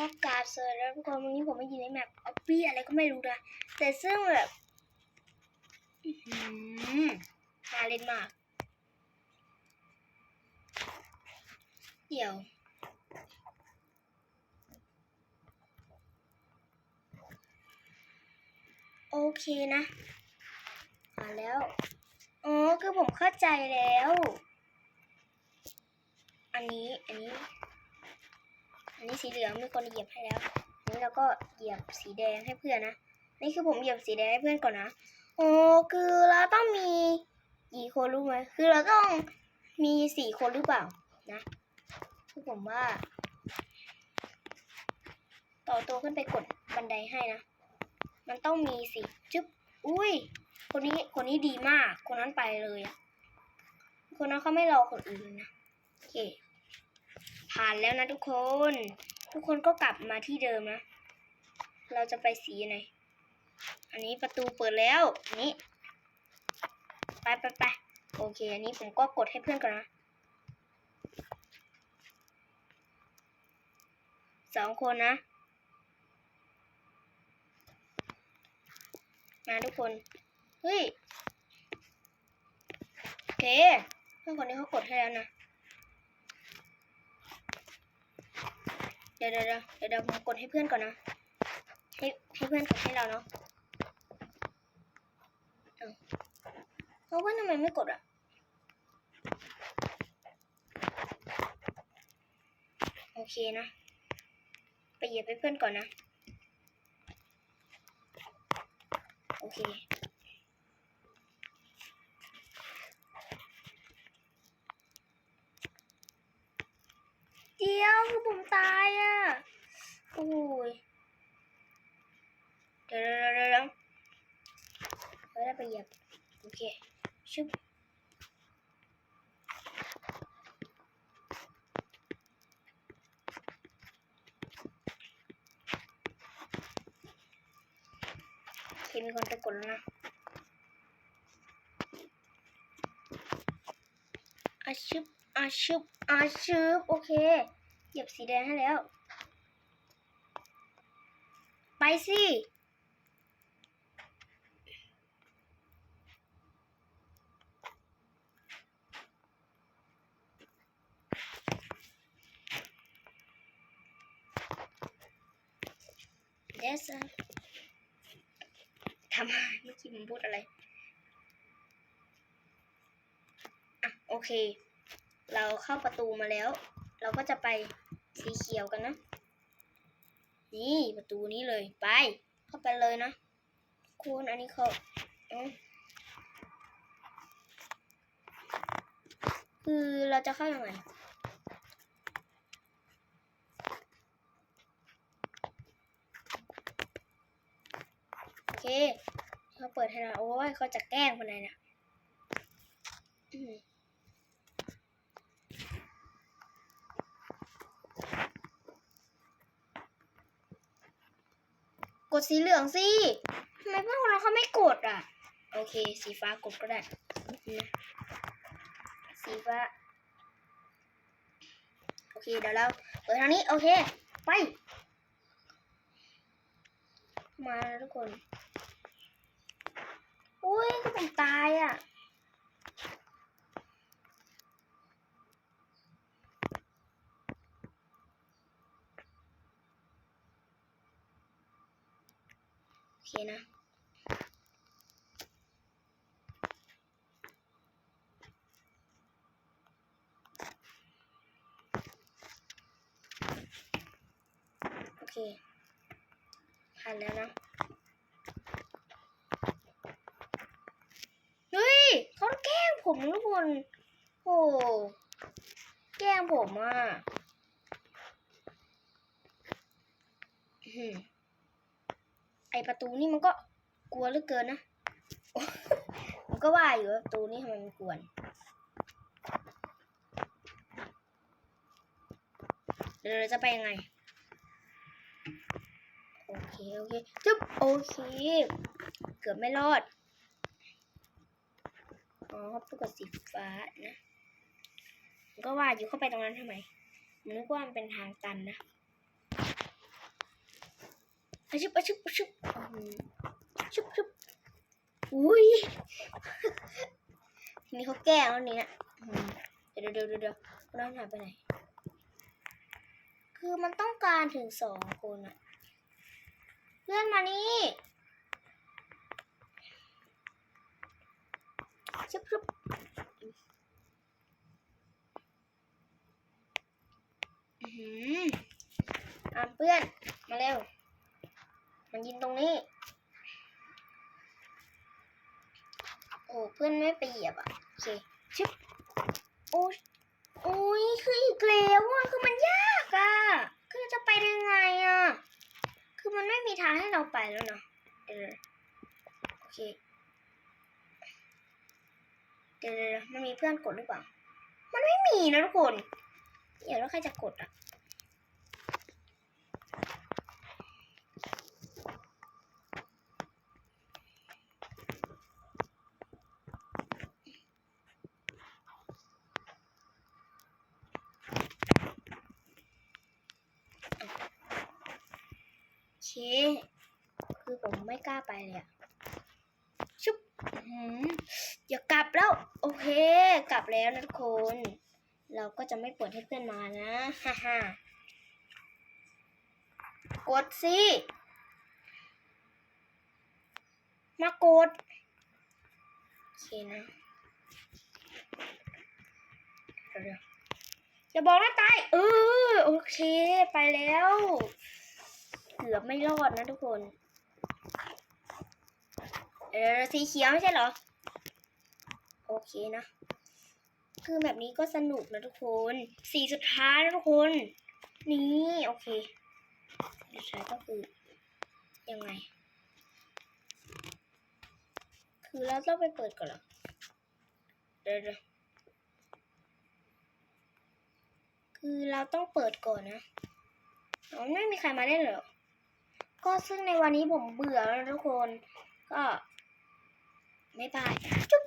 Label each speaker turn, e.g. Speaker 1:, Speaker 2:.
Speaker 1: ก็กราบสวัสดีทุกคนวันนี้ผมมาอยู่ในแมปออฟฟี่อะไรก็ไม่รู้นะแต่ซึ่งแบบอื้อหือน่าเล่นมาก เดี๋ยว โอเคนะมาแล้ว อ๋อ คือผมเข้าใจแล้ว อันนี้ีสีเหลืองมีคนเหยียบให้แล้วนี้เราก็เหยียบสีแดงให้เพื่อนนะ นี่คือผมเหยียบสีแดงให้เพื่อนก่อนนะ โอ้คือเราต้องมีกี่คนรู้ไหมคือเราต้องมีสี่คนหรือเปล่านะคือผมว่า ต่อตัวขึ้นไปกดบันไดให้นะ มันต้องมีสิจึ๊บ อุ้ย คนนี้คนนี้ดีมาก คนนั้นไปเลยอะคนนั้นเขาไม่รอคนอื่นนะ โอเค ผ่านแล้วนะทุกคน ทุกคนก็กลับมาที่เดิมนะ เราจะไปสีไหน อันนี้ประตูเปิดแล้ว นี้ไปไปไปโอเค อันนี้ผมก็กดให้เพื่อนก่อนนะสองคนนะ มาทุกคน เฮ้ย โอเค เพื่อนคนนี้เขากดให้แล้วนะ เดี๋ยวเดี๋ยวเดี๋ยวผมกดให้เพื่อนก่อนนะ ให้ให้เพื่อนกดให้เราเนาะเอาเอาว่าทำไมไม่กดอะโอเคนะ ไปเหยียบให้เพื่อนก่อนนะ โอเค ดี๋ยวคือผมตายอะโอ้ยเดี๋ยวเดี๋ยวเดี๋ยวเวเราไปเหยียบโอเคชุบเคมีคนไปกดแล้วนะอาชุบอาชุบอาชุบโอเค เหยียบสีแดงให้แล้ว ไปสิเดซทำไมเมื่อกี้ผมพูดอะไร อะ โอเค เราเข้าประตูมาแล้ว เราก็จะไปสีเขียวกันนะ นี่ประตูนี้เลยไป เข้าไปเลยนะ คุณอันนี้เขาคือเราจะเข้ายังไงโอเคเขาเปิดให้เราโอ้ยเขาจะแกล้งคนไหนเนี่ยอืมกด สีเหลืองสิทำไมเพื่อนคนนั้นเขาไม่กดอะ โอเค สีฟ้ากดก็ได้ สีฟ้า โอเค เดี๋ยวเราเปิดทางนี้ โอเค ไป มาแล้วทุกคน อุ้ยก็ผมตายอะ โอเค นะโอเคผ่านแล้วนะเฮ้ยเขาแกล้งผมทุกคนโอ้แกล้งผมอะอื้ ไอประตูนี่มันก็กลัวเหลือเกินนะผมก็ว่าอยู่ประตูนี่ทำไมมันกวนเดี๋ยวเราจะไปยังไง โอเค โอเคจุ๊บโอเค เกือบไม่รอด อ๋อเขากดสีฟ้านะผมก็ว่าอยู่เข้าไปตรงนั้นทำไมผมนึกว่ามันเป็นทางตันนะ อะชุบอะชุบอะชุบอืมชุบชุบอุ้ยนี้เขาแก้แล้วนี่ยอืมเดี๋ยวเดี๋ยวเดี๋ยวเดี๋ยวคนนั้นหายไปไหน คือมันต้องการถึงสองคนอะเพื่อนมานี่ชุบชุบอื้อหืออะเพื่อน มาเร็ว มันยินตรงนี้ โอ้เพื่อนไม่ไปเหยียบอะ โอเค ชึบ โอ้ยโอ้ยคืออีกแล้วอะ คือมันยากอะ คือจะไปได้ไงอะ คือมันไม่มีทางให้เราไปแล้วเนาะเดี๋ยวโอเค เดี๋ยวมันมีเพื่อนกดหรือเปล่า มันไม่มีนะทุกคน เดี๋ยวแล้วใครจะกดอะ คคือผมไม่กล้าไปเลยอะชุบอย่ากลับแล้ว โอเค กลับแล้วนะทุกคน เราก็จะไม่เปิดให้เพื่อนมานะ ฮ่าฮ่ากดสิ มากด โอเคนะอย่าบอกนะตาย เออ โอเค ไปแล้ว เกือบไม่รอดนะทุกคน เออสีเขียวไม่ใช่เหรอ โอเคนะ คือแบบนี้ก็สนุกนะทุกคน สีสุดท้ายนะทุกคน นี่โอเคสุดท้ายก็คือยังไง คือเราต้องไปเปิดก่อนเหรอเดี๋ยวเดี๋ยวคือเราต้องเปิดก่อนนะอ๋อไม่มีใครมาเล่นเหรอ ก็ซึ่งในวันนี้ผมเบื่อแล้วทุกคน ก็ไม่บายจุ๊บ